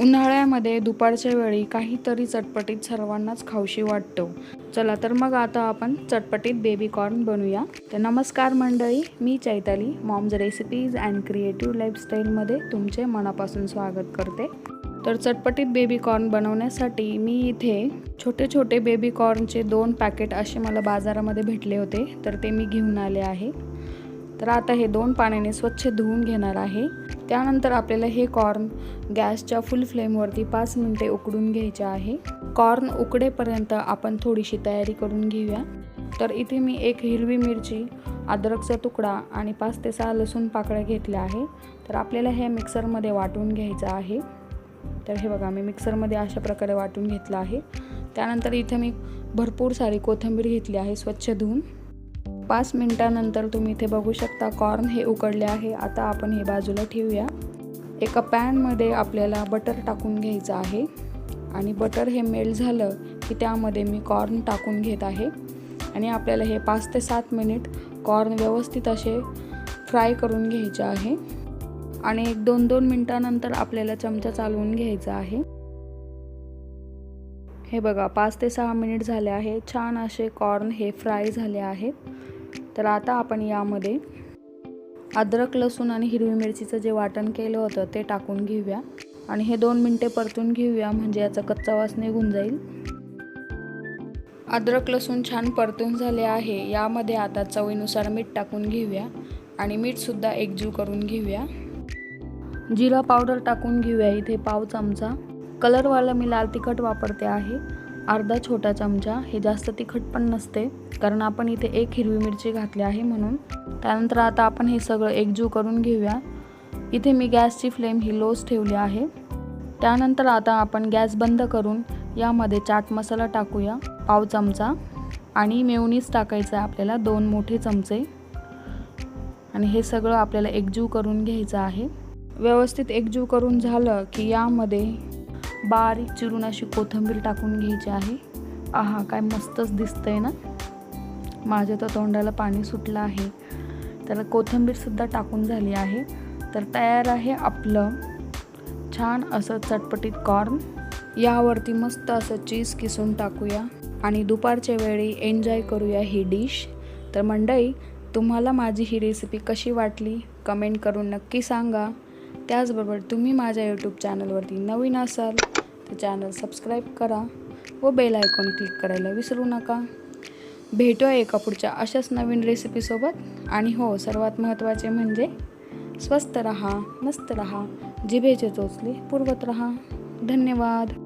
उन्हाळ्यामध्ये दुपारच्या वेळी काहीतरी चटपटीत सर्वांनाच खाऊशी वाटतो. चला तर मग आता आपण चटपटीत बेबी कॉर्न बनवूया. तर नमस्कार मंडळी मी Chaitali moms recipes and creative लाईफस्टाईलमध्ये तुमचे मनापासून स्वागत करते. तर चटपटीत बेबी कॉर्न बनवण्यासाठी मी इथे छोटे छोटे बेबी कॉर्नचे दोन पॅकेट असे मला बाजारामध्ये भेटले होते तर ते मी घेऊन आले आहे. तर आता हे दोन पाण्याने स्वच्छ धुवून घेणार आहे. त्यानंतर आपल्याला हे कॉर्न गॅसच्या फुल फ्लेमवरती पाच मिनटे उकडून घ्यायचे आहे. कॉर्न उकडेपर्यंत आपण थोडीशी तयारी करून घेऊया. तर इथे मी एक हिरवी मिरची अद्रकचा तुकडा आणि पाच ते सहा लसूण पाकळ्या घेतल्या आहे. तर आपल्याला हे मिक्सरमध्ये वाटून घ्यायचं आहे. तर हे बघा मी मिक्सरमध्ये अशा प्रकारे वाटून घेतलं आहे. त्यानंतर इथे मी भरपूर सारी कोथिंबीर घेतली आहे स्वच्छ धुवून. पाच मिनटानंतर तुम्ही इथे बघू शकता कॉर्न हे उकडले आहे. आता आपण हे बाजूला ठेवूया. एका पॅनमध्ये आपल्याला बटर टाकून घ्यायचं आहे. आणि बटर हे मेल्ट झालं की त्यामध्ये मी कॉर्न टाकून घेत आहे. आणि आपल्याला हे पाच ते सात मिनिट कॉर्न व्यवस्थित असे फ्राय करून घ्यायचे आहे. आणि एक दोन दोन मिनटानंतर आपल्याला चमचा चालवून घ्यायचा आहे. हे बघा पाच ते सहा मिनिट झाले आहे. छान असे कॉर्न हे फ्राय झाले आहेत. तर आता आपण यामध्ये अद्रक लसूण आणि हिरवी मिरचीचं जे वाटण केलं होतं ते टाकून घेऊया. आणि हे दोन मिनटे परतून घेऊया म्हणजे याचा कच्चा वास निघून जाईल. अद्रक लसूण छान परतून झाले आहे. यामध्ये आता चवीनुसार मीठ टाकून घेऊया आणि मीठसुद्धा एकजीव करून घेऊया. जिरा पावडर टाकून घेऊया. इथे पाव चमचा. कलरवाला मी लाल तिखट वापरते आहे. अर्धा छोटा चमचा हे जास्त तिखट पण नसते कारण आपण इथे एक हिरवी मिरची घातली आहे म्हणून. त्यानंतर आता आपण हे सगळं एकजीव करून घेऊया. इथे मी गॅसची फ्लेम ही लोच ठेवली आहे. त्यानंतर आता आपण गॅस बंद करून यामध्ये चाट मसाला टाकूया पाव चमचा आणि मेवनीस टाकायचं आहे आपल्याला दोन मोठे चमचे. आणि हे सगळं आपल्याला एकजीव करून घ्यायचं आहे. व्यवस्थित एकजीव करून झालं की यामध्ये बारीक चिरून अशी कोथिंबीर टाकून घ्यायची आहे. आहा काय मस्तच दिसतंय ना? माझ्या तर तोंडाला पाणी सुटलं आहे. तर कोथिंबीरसुद्धा टाकून झाली आहे. तर तयार आहे आपलं छान असं चटपटीत कॉर्न यावरती मस्त असं चीज किसून टाकूया. आणि दुपारच्या वेळी एन्जॉय करूया ही डिश तर मंडई तुम्हाला माझी ही रेसिपी कशी वाटली? कमेंट करून नक्की सांगा. त्याचबरोबर तुम्ही माझ्या यूट्यूब चॅनलवरती नवीन असाल तर चॅनल सबस्क्राईब करा व बेल आयकॉन क्लिक करायला विसरू नका. भेटूया एका पुढच्या अशाच नवीन रेसिपीसोबत आणि हो सर्वात महत्त्वाचे म्हणजे स्वस्त रहा मस्त रहा जिभेचे चोचले पुरवत रहा. धन्यवाद.